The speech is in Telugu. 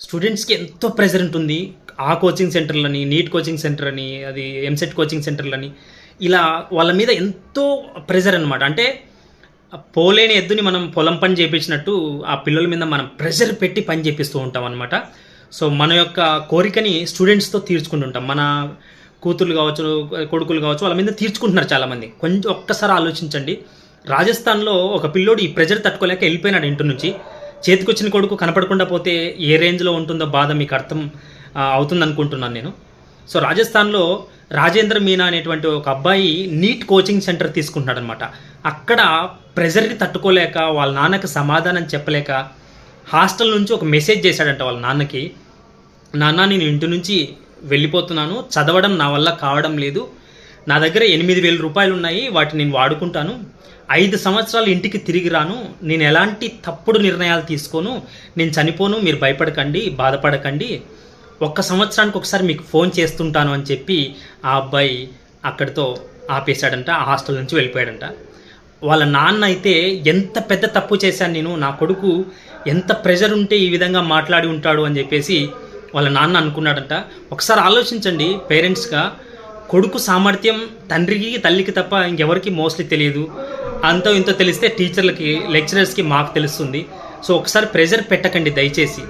స్టూడెంట్స్కి ఎంతో ప్రెజర్ ఉంటుంది. ఆ కోచింగ్ సెంటర్లని నీట్ కోచింగ్ సెంటర్ అని అది ఎంసెట్ కోచింగ్ సెంటర్లని ఇలా వాళ్ళ మీద ఎంతో ప్రెజర్ అనమాట అంటే పోలేని ఎద్దుని మనం పొలం పని చేపించినట్టు ఆ పిల్లల మీద మనం ప్రెషర్ పెట్టి పని చేపిస్తూ ఉంటాం అనమాట సో మన యొక్క కోరికని స్టూడెంట్స్తో తీర్చుకుంటుంటాం మన కూతురు కావచ్చు కొడుకులు కావచ్చు వాళ్ళ మీద తీర్చుకుంటున్నారు చాలామంది. కొంచెం ఒక్కసారి ఆలోచించండి. రాజస్థాన్లో ఒక పిల్లోడు ఈ ప్రెజర్ తట్టుకోలేక వెళ్ళిపోయినాడు ఇంటి నుంచి. చేతికొచ్చిన కొడుకు కనపడకుండా పోతే ఏ రేంజ్లో ఉంటుందో బాధ మీకు అర్థం అవుతుంది అనుకుంటున్నాను నేను. సో రాజస్థాన్లో రాజేంద్ర మీనా అనేటువంటి ఒక అబ్బాయి నీట్ కోచింగ్ సెంటర్ తీసుకుంటున్నాడనమాట. అక్కడ ప్రెజర్ని తట్టుకోలేక వాళ్ళ నాన్నకి సమాధానం చెప్పలేక హాస్టల్ నుంచి ఒక మెసేజ్ చేశాడంట వాళ్ళ నాన్నకి నాన్న నేను ఇంటి నుంచి వెళ్ళిపోతున్నాను చదవడం నా వల్ల కావడం లేదు. నా దగ్గర ఎనిమిది వేల రూపాయలు ఉన్నాయి వాటిని నేను వాడుకుంటాను. ఐదు సంవత్సరాలు ఇంటికి తిరిగి రాను నేను ఎలాంటి తప్పుడు నిర్ణయాలు తీసుకోను నేను చనిపోను మీరు భయపడకండి బాధపడకండి. ఒక్క సంవత్సరానికి ఒకసారి మీకు ఫోన్ చేస్తుంటాను అని చెప్పి ఆ అబ్బాయి అక్కడితో ఆపేశాడంట ఆ హాస్టల్ నుంచి వెళ్ళిపోయాడంట. వాళ్ళ నాన్న అయితే ఎంత పెద్ద తప్పు చేశాను నేను నా కొడుకు ఎంత ప్రెషర్ ఉంటే ఈ విధంగా మాట్లాడి ఉంటాడు అని చెప్పేసి వాళ్ళ నాన్న అనుకున్నాడంట. ఒకసారి ఆలోచించండి పేరెంట్స్గా కొడుకు సామర్థ్యం తండ్రికి తల్లికి తప్ప ఇంకెవరికి మోస్ట్లీ తెలియదు. అంతో ఇంతో తెలిస్తే టీచర్లకి లెక్చరర్స్కి మాకు తెలుస్తుంది. సో ఒకసారి ప్రెజర్ పెట్టకండి దయచేసి.